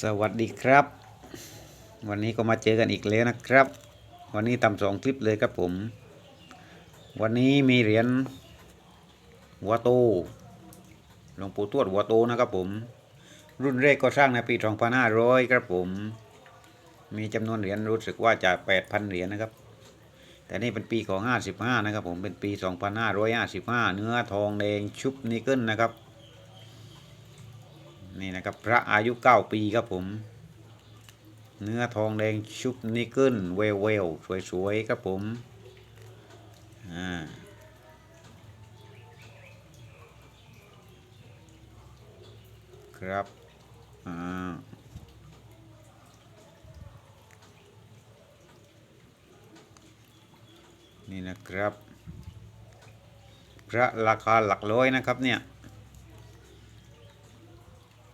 สวัสดีครับ วันนี้ก็มาเจอกันอีกแล้วนะครับ วันนี้ทำสองคลิปเลยครับผม วันนี้มีเหรียญหัวโตหลวงปู่ทวดหัวโตนะครับผม รุ่นแรกก็สร้างในปี2500ครับผม มีจำนวนเหรียญรู้สึกว่าจะ 8,000 เหรียญนะครับ แต่นี่เป็นปีของ 55 นะครับผมเป็นปี 2555 เนื้อทองแดงชุบนิกเกิลนะครับ นี่นะครับพระอายุ9ปีครับผม เนื้อทองแดงชุบนิกเกิลเวลเวลสวยๆครับผมอ่าครับอ่านี่นะครับ พระราคาหลักร้อยนะครับเนี่ย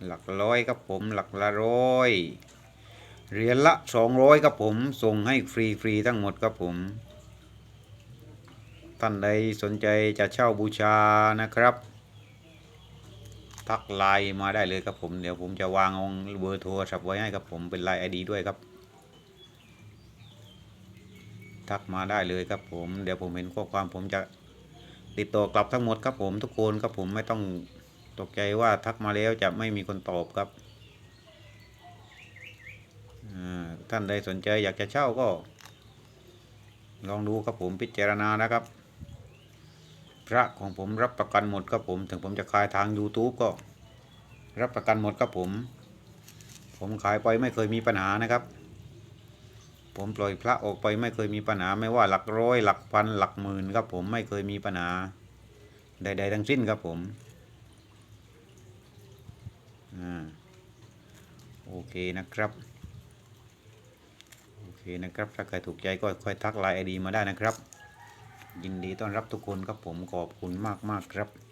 หลักร้อยครับผมหลักละร้อยเหรียญละสองร้อยครับผมส่งให้ฟรีฟรีๆทั้งหมดครับผม ท่านใดสนใจจะเช่าบูชานะครับ ทักไลน์มาได้เลยครับผม เดี๋ยวผมจะวางอาเบอร์โทรศัพท์ไว้ให้ครับผมเป็นไลน์ไอดีด้วยครับ ทักมาได้เลยครับผม เดี๋ยวผมเห็นข้อความผมจะติดต่อกลับทั้งหมดครับผมทุกคนครับผมไม่ต้อง ตกใจว่าทักมาแล้วจะไม่มีคนตอบครับท่านใดสนใจอยากจะเช่าก็ ลองดูครับผมพิจารณานะครับ พระของผมรับประกันหมดครับผม ถึงผมจะขายทาง YouTube ก็ รับประกันหมดครับผม ผมขายไปไม่เคยมีปัญหานะครับ ผมปล่อยพระออกไปไม่เคยมีปัญหา ไม่ว่าหลักร้อยหลักพันหลักหมื่นครับผมไม่เคยมีปัญหา ใด ๆ ทั้งสิ้นครับผม อ่าโอเคนะครับโอเคนะครับถ้าใครถูกใจก็ค่อยทักไลน์ไอดีมาได้นะครับ ยินดีต้อนรับทุกคนครับผมขอบคุณมากมากครับ